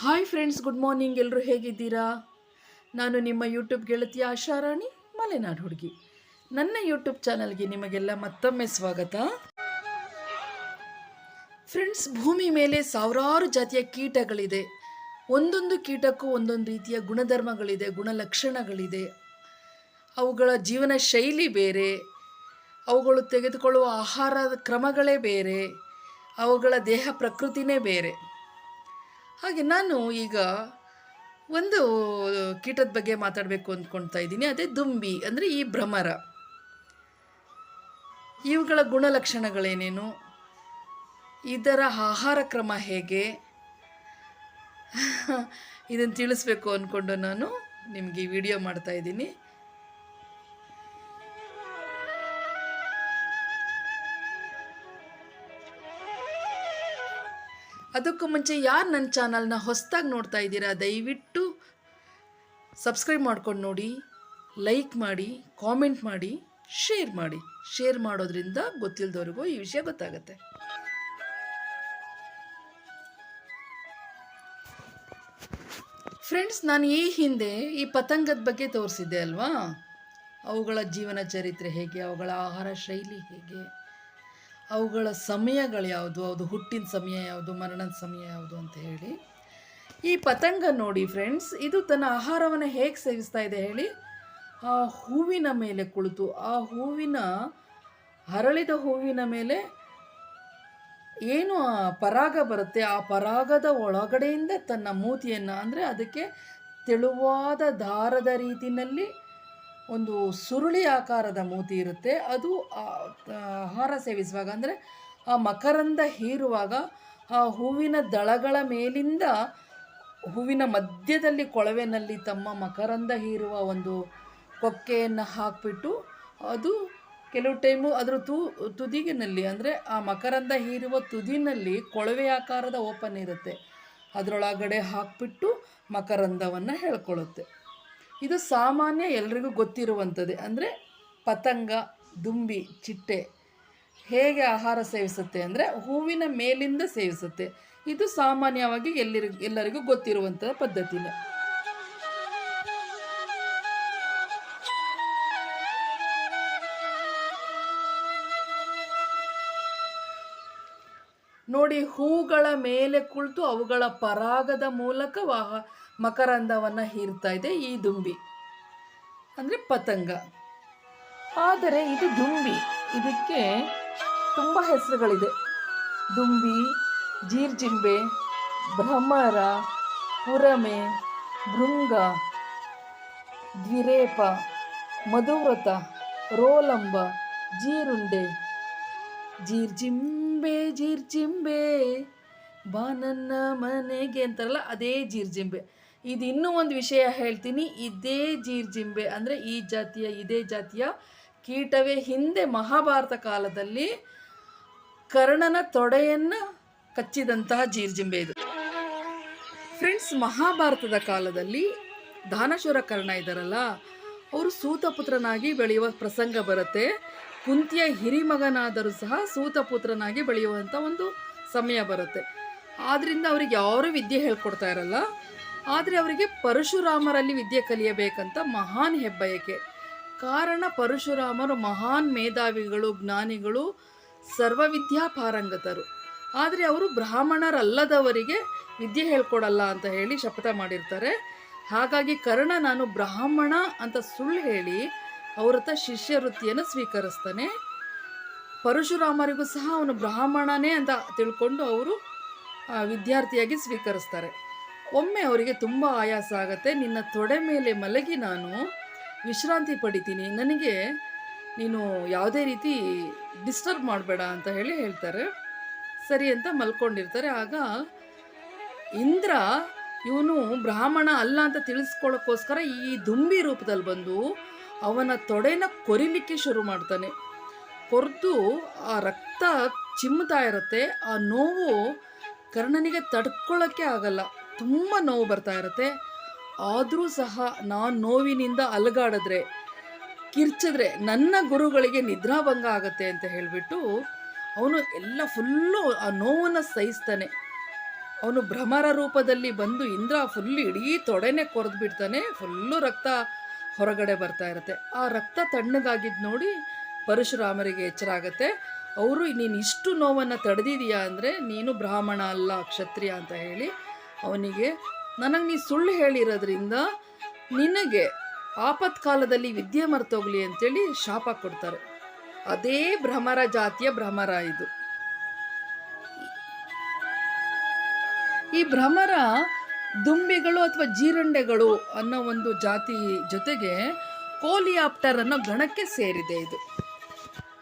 Hi friends good morning ಎಲ್ಲರೂ ಹೇಗಿದ್ದೀರಾ? ನಾನು ನಿಮ್ಮ ಯೂಟ್ಯೂಬ್ ಗೆಳತಿಯ ಆಶಾರಾಣಿ ಮಲೆನಾಡು ಹುಡುಗಿ. ನನ್ನ ಯೂಟ್ಯೂಬ್ ಚಾನಲ್ಗೆ ನಿಮಗೆಲ್ಲ ಮತ್ತೊಮ್ಮೆ ಸ್ವಾಗತ. ಫ್ರೆಂಡ್ಸ್ ಭೂಮಿ ಮೇಲೆ ಸಾವಿರಾರು ಜಾತಿಯ ಕೀಟಗಳಿದೆ. ಒಂದೊಂದು ಕೀಟಕ್ಕೂ ಒಂದೊಂದು ರೀತಿಯ ಗುಣಧರ್ಮಗಳಿದೆ, ಗುಣಲಕ್ಷಣಗಳಿದೆ. ಅವುಗಳ ಜೀವನ ಶೈಲಿ ಬೇರೆ. ಅವುಗಳು ತೆಗೆದುಕೊಳ್ಳುವ ಆಹಾರದ ಕ್ರಮಗಳೇ ಬೇರೆ. ಅವುಗಳ ದೇಹ ಪ್ರಕೃತಿನೇ ಬೇರೆ. ಹಾಗೆ ನಾನು ಈಗ ಒಂದು ಕೀಟದ ಬಗ್ಗೆ ಮಾತಾಡಬೇಕು ಅಂದ್ಕೊಳ್ತಾ ಇದ್ದೀನಿ. ಅದೇ ದುಂಬಿ ಅಂದರೆ ಈ ಭ್ರಮರ. ಇವುಗಳ ಗುಣಲಕ್ಷಣಗಳೇನೇನು? ಇದರ ಆಹಾರ ಕ್ರಮ ಹೇಗೆ? ಇದನ್ನು ತಿಳಿಸ್ಬೇಕು ಅಂದ್ಕೊಂಡು ನಾನು ನಿಮಗೆ ವಿಡಿಯೋ ಮಾಡ್ತಾ ಅದಕ್ಕೂ ಮುಂಚೆ ಯಾರು ನನ್ನ ಚಾನಲ್ನ ಹೊಸದಾಗಿ ನೋಡ್ತಾ ಇದ್ದೀರಾ, ದಯವಿಟ್ಟು ಸಬ್ಸ್ಕ್ರೈಬ್ ಮಾಡ್ಕೊಂಡು ನೋಡಿ, ಲೈಕ್ ಮಾಡಿ, ಕಾಮೆಂಟ್ ಮಾಡಿ, ಶೇರ್ ಮಾಡಿ. ಶೇರ್ ಮಾಡೋದ್ರಿಂದ ಗೊತ್ತಿಲ್ಲದವ್ರಿಗೂ ಈ ವಿಷಯ ಗೊತ್ತಾಗುತ್ತೆ. ಫ್ರೆಂಡ್ಸ್ ನಾನು ಈ ಹಿಂದೆ ಈ ಪತಂಗದ ಬಗ್ಗೆ ತೋರಿಸಿದ್ದೆ ಅಲ್ವಾ? ಅವುಗಳ ಜೀವನ ಚರಿತ್ರೆ ಹೇಗೆ, ಅವುಗಳ ಆಹಾರ ಶೈಲಿ ಹೇಗೆ? ಅವುಗಳ ಸಮಯಗಳು ಯಾವುದು? ಅದು ಹುಟ್ಟಿನ ಸಮಯ ಯಾವುದು? ಮರಣದ ಸಮಯ ಯಾವುದು ಅಂತ ಹೇಳಿ. ಈ ಪತಂಗ ನೋಡಿ ಫ್ರೆಂಡ್ಸ್ ಇದು ತನ್ನ ಆಹಾರವನ್ನು ಹೇಗೆ ಸೇವಿಸ್ತಾ ಇದೆ ಹೇಳಿ. ಆ ಹೂವಿನ ಮೇಲೆ ಕುಳಿತು, ಆ ಹೂವಿನ, ಹರಳಿದ ಹೂವಿನ ಮೇಲೆ ಏನು ಆ ಪರಾಗ ಬರುತ್ತೆ? ಆ ಪರಾಗದ ಒಳಗಡೆಯಿಂದ ತನ್ನ ಮೂತಿಯನ್ನು, ಅಂದರೆ ಅದಕ್ಕೆ ತೆಳುವಾದ ದಾರದ ರೀತಿಯಲ್ಲಿ ಒಂದು ಸುರುಳಿ ಆಕಾರದ ಮೂತಿ ಇರುತ್ತೆ. ಅದು ಆಹಾರ ಸೇವಿಸುವಾಗ, ಅಂದರೆ ಆ ಮಕರಂದ ಹೀರುವಾಗ, ಆ ಹೂವಿನ ದಳಗಳ ಮೇಲಿಂದ ಹೂವಿನ ಮಧ್ಯದಲ್ಲಿ ಕೊಳವೆನಲ್ಲಿ ತಮ್ಮ ಮಕರಂದ ಹೀರುವ ಒಂದು ಕೊಕ್ಕೆಯನ್ನು ಹಾಕಿಬಿಟ್ಟು, ಅದು ಕೆಲವು ಟೈಮು ಅದರ ತು, ತುದಿಗಿನಲ್ಲಿ, ಅಂದರೆ ಆ ಮಕರಂದ ಹೀರುವ ತುದಿನಲ್ಲಿ ಕೊಳವೆ ಆಕಾರದ ಓಪನ್ ಇರುತ್ತೆ. ಅದರೊಳಗಡೆ ಹಾಕಿಬಿಟ್ಟು ಮಕರಂದವನ್ನು ಹೇಳ್ಕೊಳ್ಳುತ್ತೆ ಇದು ಸಾಮಾನ್ಯ ಎಲ್ರಿಗೂ ಗೊತ್ತಿರುವಂಥದ್ದೇ. ಅಂದರೆ ಪತಂಗ, ದುಂಬಿ, ಚಿಟ್ಟೆ ಹೇಗೆ ಆಹಾರ ಸೇವಿಸುತ್ತೆ ಅಂದರೆ ಹೂವಿನ ಮೇಲಿಂದ ಸೇವಿಸುತ್ತೆ. ಇದು ಸಾಮಾನ್ಯವಾಗಿ ಎಲ್ಲರಿಗೂ ಎಲ್ಲರಿಗೂ ಗೊತ್ತಿರುವಂಥ ಪದ್ಧತಿನೇ. ನೋಡಿ ಹೂಗಳ ಮೇಲೆ ಕುಳಿತು ಅವುಗಳ ಪರಾಗದ ಮೂಲಕ ವಾಹ ಮಕರಂದವನ್ನು ಹೀರ್ತಾ ಇದೆ ಈ ದುಂಬಿ. ಅಂದರೆ ಪತಂಗ. ಆದರೆ ಇದು ದುಂಬಿ. ಇದಕ್ಕೆ ತುಂಬ ಹೆಸರುಗಳಿದೆ. ದುಂಬಿ, ಜೀರ್ಜಿಂಬೆ, ಭ್ರಮರ, ಪುರಮೆ, ಭೃಂಗ, ದ್ವಿರೇಪ, ಮಧುವ್ರತ, ರೋಲಂಬ, ಜೀರುಂಡೆ. ಜೀರ್ಜಿಂಬೆ ಜೀರ್ಜಿಂಬೆ ಬಾ ನನ್ನ ಮನೆಗೆ ಅಂತಾರಲ್ಲ, ಅದೇ ಜೀರ್ಜಿಂಬೆ ಇದು ಇನ್ನೂ ಒಂದು ವಿಷಯ ಹೇಳ್ತೀನಿ, ಇದೇ ಜೀರ್ಜಿಂಬೆ ಅಂದರೆ ಈ ಜಾತಿಯ, ಇದೇ ಜಾತಿಯ ಕೀಟವೇ ಹಿಂದೆ ಮಹಾಭಾರತ ಕಾಲದಲ್ಲಿ ಕರ್ಣನ ತೊಡೆಯನ್ನು ಕಚ್ಚಿದಂತಹ ಜೀರ್ಜಿಂಬೆ ಇದು. ಫ್ರೆಂಡ್ಸ್, ಮಹಾಭಾರತದ ಕಾಲದಲ್ಲಿ ದಾನಶೂರ ಕರ್ಣ ಇದ್ದಾರಲ್ಲ ಅವರು ಸೂತಪುತ್ರನಾಗಿ ಬೆಳೆಯುವ ಪ್ರಸಂಗ ಬರುತ್ತೆ. ಕುಂತಿಯ ಹಿರಿಮಗನಾದರೂ ಸಹ ಸೂತಪುತ್ರನಾಗಿ ಬೆಳೆಯುವಂಥ ಒಂದು ಸಮಯ ಬರುತ್ತೆ. ಆದ್ದರಿಂದ ಅವರಿಗೆ ಯಾರೂ ವಿದ್ಯೆ ಹೇಳ್ಕೊಡ್ತಾ ಇರಲ್ಲ. ಆದರೆ ಅವರಿಗೆ ಪರಶುರಾಮರಲ್ಲಿ ವಿದ್ಯೆ ಕಲಿಯಬೇಕಂತ ಮಹಾನ್ ಹೆಬ್ಬಯಕೆ. ಕಾರಣ ಪರಶುರಾಮರು ಮಹಾನ್ ಮೇಧಾವಿಗಳು, ಜ್ಞಾನಿಗಳು, ಸರ್ವವಿದ್ಯಾ ಪಾರಂಗತರು. ಆದರೆ ಅವರು ಬ್ರಾಹ್ಮಣರಲ್ಲದವರಿಗೆ ವಿದ್ಯೆ ಹೇಳ್ಕೊಡಲ್ಲ ಅಂತ ಹೇಳಿ ಶಪಥ ಮಾಡಿರ್ತಾರೆ. ಹಾಗಾಗಿ ಕರ್ಣ ನಾನು ಬ್ರಾಹ್ಮಣ ಅಂತ ಸುಳ್ಳು ಹೇಳಿ ಅವ್ರ ಶಿಷ್ಯ ವೃತ್ತಿಯನ್ನು ಸ್ವೀಕರಿಸ್ತಾನೆ. ಪರಶುರಾಮರಿಗೂ ಸಹ ಅವನು ಬ್ರಾಹ್ಮಣನೇ ಅಂತ ತಿಳ್ಕೊಂಡು ಅವರು ವಿದ್ಯಾರ್ಥಿಯಾಗಿ ಸ್ವೀಕರಿಸ್ತಾರೆ. ಒಮ್ಮೆ ಅವರಿಗೆ ತುಂಬ ಆಯಾಸ ಆಗುತ್ತೆ. ನಿನ್ನ ತೊಡೆ ಮೇಲೆ ಮಲಗಿ ನಾನು ವಿಶ್ರಾಂತಿ ಪಡಿತೀನಿ. ನನಗೆ ನೀನು ಯಾವುದೇ ರೀತಿ ಡಿಸ್ಟರ್ಬ್ ಮಾಡಬೇಡ ಅಂತ ಹೇಳಿ ಹೇಳ್ತಾರೆ. ಸರಿ ಅಂತ ಮಲ್ಕೊಂಡಿರ್ತಾರೆ. ಆಗ ಇಂದ್ರ ಇವನು ಬ್ರಾಹ್ಮಣ ಅಲ್ಲ ಅಂತ ತಿಳಿಸ್ಕೊಳ್ಳೋಕ್ಕೋಸ್ಕರ ಈ ದುಂಬಿ ರೂಪದಲ್ಲಿ ಬಂದು ಅವನ ತೊಡೆನ ಕೊರಿಲಿಕ್ಕೆ ಶುರು ಮಾಡ್ತಾನೆ. ಕೊರೆದು ಆ ರಕ್ತ ಚಿಮ್ಮುತ್ತಾ ಇರುತ್ತೆ. ಆ ನೋವು ಕರ್ಣನಿಗೆ ತಡ್ಕೊಳ್ಳೋಕ್ಕೆ ಆಗಲ್ಲ. ತುಂಬ ನೋವು ಬರ್ತಾ ಇರುತ್ತೆ. ಆದರೂ ಸಹ ನಾನು ನೋವಿನಿಂದ ಅಲಗಾಡಿದ್ರೆ, ಕಿರ್ಚಿದ್ರೆ ನನ್ನ ಗುರುಗಳಿಗೆ ನಿದ್ರಾಭಂಗ ಆಗುತ್ತೆ ಅಂತ ಹೇಳಿಬಿಟ್ಟು ಅವನು ಎಲ್ಲ ಫುಲ್ಲು ಆ ನೋವನ್ನು ಸಹಿಸ್ತಾನೆ. ಅವನು ಭ್ರಮರ ರೂಪದಲ್ಲಿ ಬಂದು ಇಂದ್ರ ಫುಲ್ ಇಡೀ ತೊಡೆನೆ ಕೊರೆದು ಬಿಡ್ತಾನೆ. ಫುಲ್ಲು ರಕ್ತ ಹೊರಗಡೆ ಬರ್ತಾ ಇರುತ್ತೆ. ಆ ರಕ್ತ ತಣ್ಣಗಾಗಿದ್ದು ನೋಡಿ ಪರಶುರಾಮರಿಗೆ ಎಚ್ಚರ ಆಗುತ್ತೆ ಅವರು ನೀನು ಇಷ್ಟು ನೋವನ್ನು ತಡೆದಿದೀಯಾ ಅಂದರೆ ನೀನು ಬ್ರಾಹ್ಮಣ ಅಲ್ಲ, ಕ್ಷತ್ರಿಯ ಅಂತ ಹೇಳಿ ಅವನಿಗೆ, ನನಗೆ ನೀ ಸುಳ್ಳು ಹೇಳಿರೋದ್ರಿಂದ ನಿನಗೆ ಆಪತ್ಕಾಲದಲ್ಲಿ ವಿದ್ಯೆ ಮರ್ತೋಗ್ಲಿ ಅಂತೇಳಿ ಶಾಪ ಕೊಡ್ತಾರೆ. ಅದೇ ಭ್ರಮರ ಜಾತಿಯ ಭ್ರಮರ ಇದು. ಈ ಭ್ರಮರ ದುಂಬಿಗಳು ಅಥವಾ ಜೀರಂಡೆಗಳು ಅನ್ನೋ ಒಂದು ಜಾತಿ ಜೊತೆಗೆ ಕೋಲಿಯಾಪ್ಟರ್ ಅನ್ನೋ ಗಣಕ್ಕೆ ಸೇರಿದೆ ಇದು.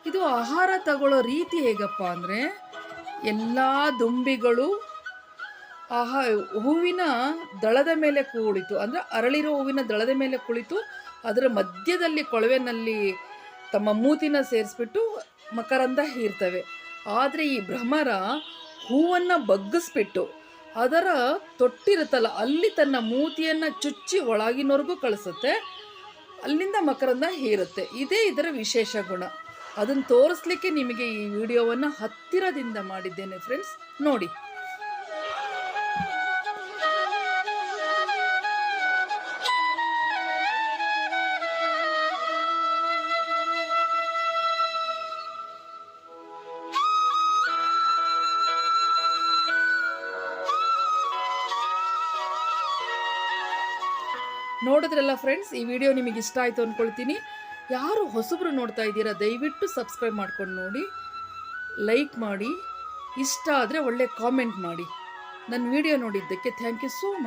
ಇದು ಆಹಾರ ತಗೊಳ್ಳೋ ರೀತಿ ಹೇಗಪ್ಪ ಅಂದರೆ ಎಲ್ಲ ದುಂಬಿಗಳು ಆಹಾ ಹೂವಿನ ದಳದ ಮೇಲೆ ಕುಳಿತು ಅಂದರೆ ಅರಳಿರೋ ಹೂವಿನ ದಳದ ಮೇಲೆ ಕುಳಿತು ಅದರ ಮಧ್ಯದಲ್ಲಿ ಕೊಳವೆನಲ್ಲಿ ತಮ್ಮ ಮೂತಿನ ಸೇರಿಸ್ಬಿಟ್ಟು ಮಕರಂದ ಹೀರ್ತವೆ. ಆದರೆ ಈ ಭ್ರಮರ ಹೂವನ್ನು ಬಗ್ಗಿಸ್ಬಿಟ್ಟು ಅದರ ತೊಟ್ಟಿರುತ್ತಲ್ಲ, ಅಲ್ಲಿ ತನ್ನ ಮೂತಿಯನ್ನು ಚುಚ್ಚಿ ಒಳಗಿನವರೆಗೂ ಕಳಿಸುತ್ತೆ, ಅಲ್ಲಿಂದ ಮಕರಂದ ಹೀರುತ್ತೆ. ಇದೇ ಇದರ ವಿಶೇಷ ಗುಣ. ಅದನ್ನು ತೋರಿಸ್ಲಿಕ್ಕೆ ನಿಮಗೆ ಈ ವಿಡಿಯೋವನ್ನು ಹತ್ತಿರದಿಂದ ಮಾಡಿದ್ದೇನೆ ಫ್ರೆಂಡ್ಸ್ ನೋಡಿ. ನೋಡಿದ್ರಲ್ಲ ಫ್ರೆಂಡ್ಸ್ ಈ ವಿಡಿಯೋ ನಿಮಗೆ ಇಷ್ಟ ಆಯಿತು ಅಂದ್ಕೊಳ್ತೀನಿ ಯಾರು ಹೊಸಬ್ರು ನೋಡ್ತಾ ಇದ್ದೀರಾ, ದಯವಿಟ್ಟು ಸಬ್ಸ್ಕ್ರೈಬ್ ಮಾಡ್ಕೊಂಡು ನೋಡಿ ಲೈಕ್ ಮಾಡಿ, ಇಷ್ಟ ಆದರೆ ಒಳ್ಳೆ ಕಾಮೆಂಟ್ ಮಾಡಿ. ನನ್ನ ವಿಡಿಯೋ ನೋಡಿದ್ದಕ್ಕೆ ಥ್ಯಾಂಕ್ ಯು ಸೋ ಮಚ್